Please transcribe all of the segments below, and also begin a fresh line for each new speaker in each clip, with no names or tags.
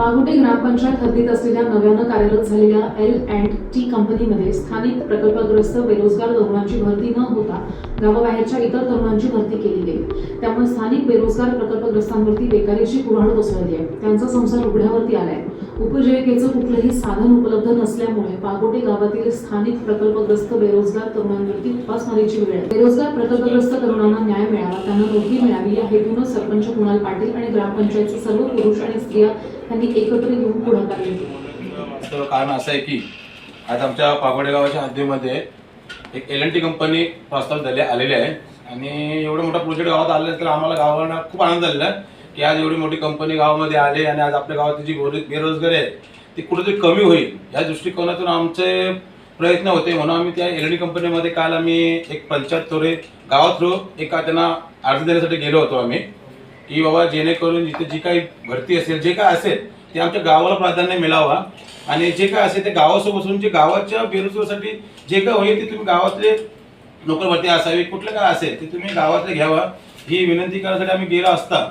पागोटे ग्रामपंचायत हद्दीत असलेल्या नव्यानं कार्यरत झालेल्या एल अँड टी कंपनीमध्ये स्थानिक प्रकल्पग्रस्त बेरोजगार तरुणांची भरती न होता गावाबाहेरच्या इतर तरुणांची भरती केली गेली. त्यामुळे स्थानिक बेरोजगार प्रकल्पग्रस्तांवरती बेकारीची कुऱ्हाड कोसळली आहे. त्यांचा संसार उघड्यावरती आलाय. उपजीविकेचं कुठलंही साधन उपलब्ध नसल्यामुळे पागोटे गावातील स्थानिक प्रकल्पग्रस्त बेरोजगार तरुणांवरती उपासमारीची वेळ बेरोजगार प्रकल्पग्रस्त तरुणांना न्याय मिळावा त्यांना नोकरी मिळावी या हेतूनच सरपंच कुणाल पाटील आणि ग्रामपंचायतचे सर्व पुरुष आणि स्त्रिया त्यांनी एकत्र येऊन पुढाकार घेतला
कारण असं आहे की आज आमच्या पागोडे गावाच्या हद्दीमध्ये एक एल एन टी कंपनी प्रस्ताव झाले आलेली आहे. आणि एवढा मोठा प्रोजेक्ट गावात आले तर आम्हाला गावाला खूप आनंद झालेला आहे. की आज एवढी मोठी कंपनी गावामध्ये आली आणि आज आपल्या गावात जी बेरोजगारी आहे ती कुठेतरी कमी होईल. या दृष्टिकोनातून आमचे प्रयत्न होते. म्हणून आम्ही त्या एल डी कंपनीमध्ये काल आम्ही एक पंचायत थोडे गावात थ्रू एका त्यांना अर्ज देण्यासाठी गेलो होतो आम्ही. की बाबा जेणेकरून जिथे जी काही भरती असेल जे काय असेल ते आमच्या गावाला प्राधान्य मिळावा. आणि जे काय असेल ते गावासोबत बसून जे गावाच्या बेरोजगारसाठी जे काय होईल ते तुम्ही गावातले नोकर भरती असावी कुठलं काय असेल ते तुम्ही गावातले घ्यावा. ही विनंती करण्यासाठी आम्ही गेलो असता.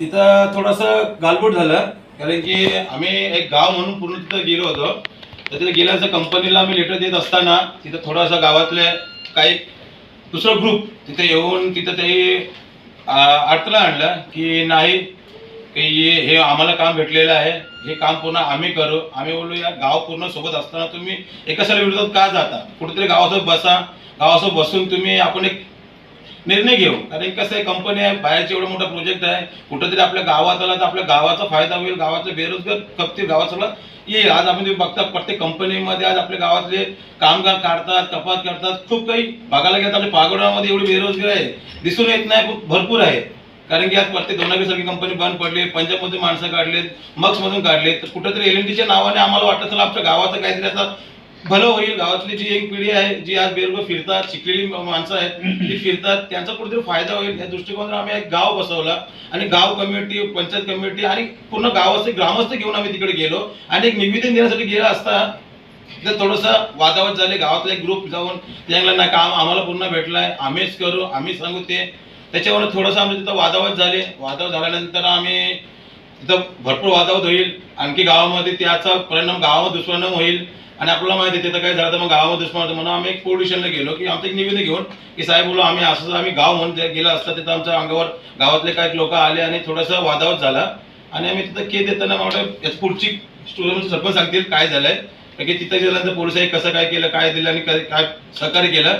तिथं थोडंसं गालबोट झालं कारण की आम्ही एक गाव म्हणून पूर्ण तिथं गेलो होतो. तर तिथे गेल्याचं कंपनीला आम्ही लेटर देत असताना तिथं थोडासा गावातले काही दुसरा ग्रुप तिथे येऊन तिथं ते अडथळा आणला की नाही की हे आम्हाला काम भेटलेलं आहे हे काम पूर्ण आम्ही करू आम्ही बोललो या गाव पूर्ण सोबत असताना तुम्ही एकाशाला विरोधात का जाता? कुठेतरी गावासोबत बसा गावासोबत बसून तुम्ही आपण एक निर्णय घेऊ. कारण कसं आहे कंपनी आहे बाहेरचे एवढा मोठा प्रोजेक्ट आहे. कुठंतरी आपल्या गावात आला तर आपल्या गावाचा फायदा होईल गावातले बेरोजगार खपतील गावाचा येईल. आज आपण तुम्ही बघता प्रत्येक कंपनीमध्ये आज आपल्या गावातले कामगार काढतात कपात करतात. खूप काही बघायला गेलं आपल्या पागोडामध्ये एवढी बेरोजगार आहे. दिसून येत नाही भरपूर आहे. कारण की आज प्रत्येक दोनावीसारखी कंपनी बंद पडली पंजाबमधून माणसं काढलेत मक्समधून काढलेत. तर कुठेतरी एल एन टीच्या नावाने आम्हाला वाटतं चला आपल्या गावाचं काहीतरी आता भलं होईल. गावातली जी एक पिढी आहे जी आज बेरोजगार फिरतात शिकलेली माणसं आहेत ती फिरतात. त्यांचा कुठेतरी फायदा होईल. या दृष्टिकोनातून आम्ही एक गाव बसवला आणि गाव कमिटी पंचायत कमिटी आणि पूर्ण गावाचे ग्रामस्थ घेऊन आम्ही तिकडे गेलो. आणि एक निवेदन देण्यासाठी गेला असता तर थोडंसं वादावाद झाले. गावातला एक ग्रुप जाऊन त्यांना नाही काम आम्हाला पूर्ण भेटलाय. आम्हीच करू आम्ही सांगू ते. त्याच्यावर थोडंसं आमचं तिथं वादावाद झाले. वादावाद झाल्यानंतर आम्ही तिथं भरपूर वादावाद होईल. आणखी गावामध्ये त्याचा परिणाम गावामध्ये दुष्परिणाम होईल. आणि आपल्याला माहिती आहे तिथं काय झालं तर मग गावामध्ये दुष्परिणाम म्हणून आम्ही एक पोलिशनला गेलो की आमचं एक निवेदन घेऊन की साहेब बोललो आम्ही असं आम्ही गाव म्हणून जे गेला असता तिथं आमच्या अंगावर गावातले काही लोक आले आणि थोडासा वादावत झाला. आणि आम्ही तिथं केस देताना मला वाटतं पुढची स्टोरी सरपंच सांगतील काय झालंय. की तिथं गेल्यानंतर पोलिसांनी कसं काय केलं काय दिलं आणि काय काय सहकार्य केलं.